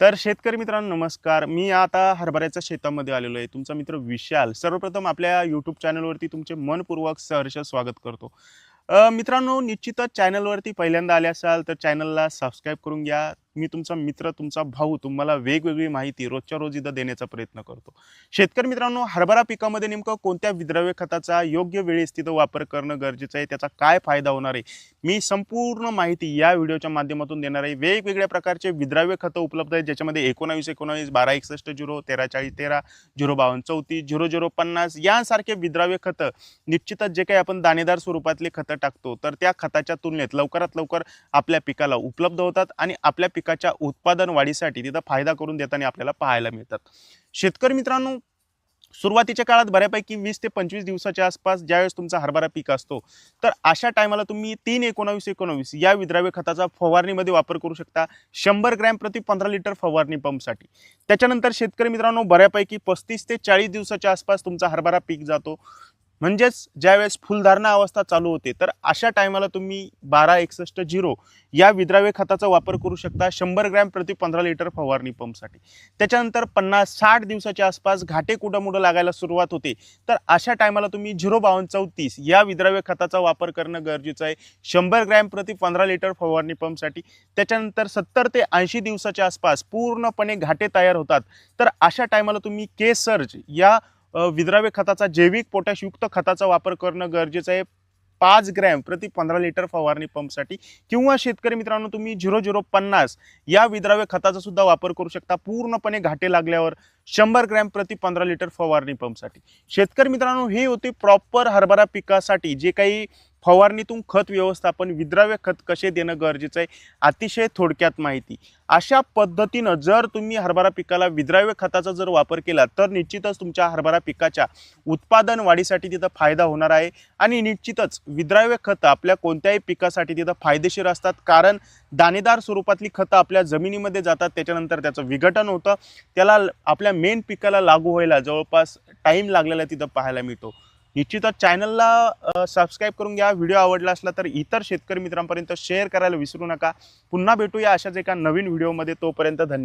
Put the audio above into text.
तर शेतकरी मित्रांनो नमस्कार. मी आता हरभऱ्याच्या शेतामध्ये आलेलो आहे. तुमचा मित्र विशाल सर्वप्रथम आपल्या यूट्यूब चॅनलवरती तुमचे मनपूर्वक सहर्ष स्वागत करतो. मित्रांनो निश्चितच चॅनलवरती पहिल्यांदा आले असाल तर चॅनलला सबस्क्राईब करून घ्या. मी तुमचा मित्र तुमचा भाऊ तुम्हाला वेगवेगळी माहिती रोजच्या रोज इथं देण्याचा प्रयत्न करतो. शेतकरी मित्रांनो हरभरा पिकामध्ये नेमकं कोणत्या विद्रव्य खताचा योग्य वेळेस तिथं वापर करणं गरजेचं आहे? त्याचा काय फायदा होणार आहे? मी संपूर्ण माहिती या व्हिडिओच्या माध्यमातून देणार आहे. वेगवेगळ्या प्रकारचे विद्राव्य खतं उपलब्ध आहेत ज्याच्यामध्ये एकोणावीस एकोणावीस बारा एकसष्ट झिरो तेरा चाळीस तेरा झिरो बावन्न चौतीस झिरो झिरो पन्नास यांसारखे विद्राव्य खतं निश्चितच जे काही आपण दाणेदार स्वरूपातले खतं टाकतो तर त्या खताच्या तुलनेत लवकरात लवकर आपल्या पिकाला उपलब्ध होतात आणि आपल्या पिकाच्या उत्पादन वाढीसाठी तिथं फायदा करून देताना आपल्याला पाहायला मिळतात. शेतकरी मित्रांनो सुरुवातीच्या काळात बऱ्यापैकी वीस ते पंचवीस दिवसाच्या आसपास ज्यावेळेस तुमचा हरभरा पीक असतो तर अशा टायमाला तुम्ही तीन एकोणावीस एकोणावीस या विद्राव्य खताचा फवारणीमध्ये वापर करू शकता. शंभर ग्रॅम प्रति पंधरा लिटर फवारणी पंपसाठी. त्याच्यानंतर शेतकरी मित्रांनो बऱ्यापैकी पस्तीस ते चाळीस दिवसाच्या आसपास तुमचा हरभरा पीक जातो. म्हणजेच ज्यावेळेस फुलधारणा अवस्था चालू होते तर अशा टायमाला तुम्ही बारा एकसष्ट झिरो या विद्राव्य खताचा वापर करू शकता शंभर ग्रॅम प्रति पंधरा लिटर फवारणी पंपसाठी. त्याच्यानंतर पन्नास साठ दिवसाच्या आसपास घाटे कुडमुडं लागायला सुरुवात होते. तर अशा टायमाला तुम्ही झिरो बावन्न चौतीस या विद्राव्य खताचा वापर करणं गरजेचं आहे. शंभर ग्रॅम प्रति पंधरा लिटर फवारणी पंपसाठी. त्याच्यानंतर सत्तर ते ऐंशी दिवसाच्या आसपास पूर्णपणे घाटे तयार होतात. तर अशा टायमाला तुम्ही के सर्ज या विद्राव्य खताचा जैविक पोटॅशयुक्त खताचा वापर करणं गरजेचं आहे. पाच ग्रॅम प्रति पंधरा लिटर फवारणी पंपसाठी किंवा शेतकरी मित्रांनो तुम्ही झिरो झिरो पन्नास या विद्राव्य खताचा सुद्धा वापर करू शकता पूर्णपणे घाटे लागल्यावर शंभर ग्रॅम प्रति पंधरा लिटर फवारणी पंपसाठी. शेतकरी मित्रांनो हे होते प्रॉपर हरभरा पिकासाठी जे काही फवारणीतून खत व्यवस्थापन विद्राव्य खत कसे देणं गरजेचं आहे अतिशय थोडक्यात माहिती. अशा पद्धतीनं जर तुम्ही हरभरा पिकाला विद्राव्य खताचा जर वापर केला तर निश्चितच तुमच्या हरभरा पिकाच्या उत्पादन वाढीसाठी तिथं फायदा होणार आहे. आणि निश्चितच विद्राव्य खतं आपल्या कोणत्याही पिकासाठी तिथं फायदेशीर असतात. कारण दाणेदार स्वरूपातली खतं आपल्या जमिनीमध्ये जातात त्याच्यानंतर त्याचं विघटन होतं. त्याला आपल्या मेन पिकाला लागू व्हायला जवळपास टाईम लागलेला तिथं पाहायला मिळतो. निश्चितच चॅनलला सबस्क्राईब करून घ्या. व्हिडिओ आवडला असला तर इतर शेतकरी मित्रांपर्यंत शेअर करायला विसरू नका. पुन्हा भेटूया अशाच एका नवीन व्हिडिओमध्ये तोपर्यंत धन्यवाद.